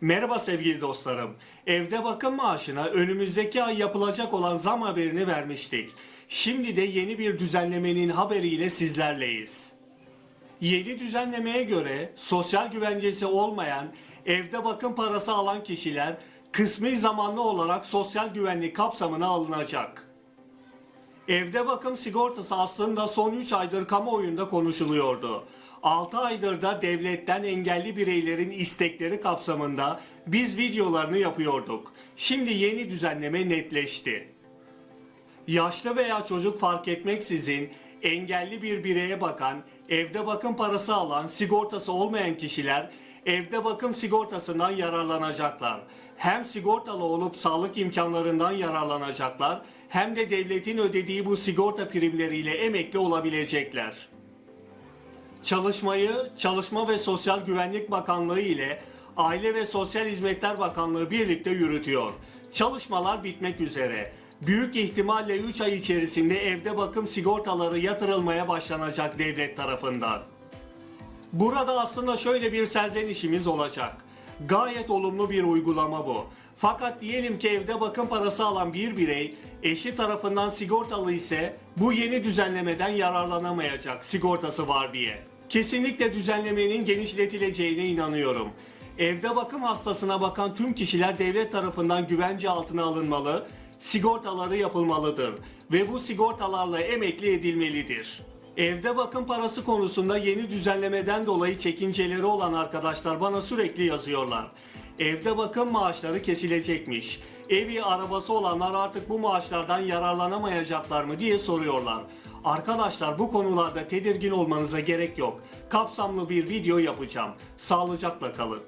Merhaba sevgili dostlarım. Evde bakım maaşına önümüzdeki ay yapılacak olan zam haberini vermiştik. Şimdi de yeni bir düzenlemenin haberiyle sizlerleyiz. Yeni düzenlemeye göre sosyal güvencesi olmayan evde bakım parası alan kişiler kısmi zamanlı olarak sosyal güvenlik kapsamına alınacak. Evde bakım sigortası aslında son 3 aydır kamuoyunda konuşuluyordu. 6 aydır da devletten engelli bireylerin istekleri kapsamında biz videolarını yapıyorduk. Şimdi yeni düzenleme netleşti. Yaşlı veya çocuk fark etmeksizin engelli bir bireye bakan, evde bakım parası alan, sigortası olmayan kişiler evde bakım sigortasından yararlanacaklar. Hem sigortalı olup sağlık imkanlarından yararlanacaklar hem de devletin ödediği bu sigorta primleriyle emekli olabilecekler. Çalışmayı Çalışma ve Sosyal Güvenlik Bakanlığı ile Aile ve Sosyal Hizmetler Bakanlığı birlikte yürütüyor. Çalışmalar bitmek üzere. Büyük ihtimalle 3 ay içerisinde evde bakım sigortaları yatırılmaya başlanacak devlet tarafından. Burada aslında şöyle bir serzenişimiz olacak. Gayet olumlu bir uygulama bu. Fakat diyelim ki evde bakım parası alan bir birey eşi tarafından sigortalı ise bu yeni düzenlemeden yararlanamayacak sigortası var diye. Kesinlikle düzenlemenin genişletileceğine inanıyorum. Evde bakım hastasına bakan tüm kişiler devlet tarafından güvence altına alınmalı, sigortaları yapılmalıdır ve bu sigortalarla emekli edilmelidir. Evde bakım parası konusunda yeni düzenlemeden dolayı çekinceleri olan arkadaşlar bana sürekli yazıyorlar. Evde bakım maaşları kesilecekmiş. Evi arabası olanlar artık bu maaşlardan yararlanamayacaklar mı diye soruyorlar. Arkadaşlar bu konularda tedirgin olmanıza gerek yok. Kapsamlı bir video yapacağım. Sağlıcakla kalın.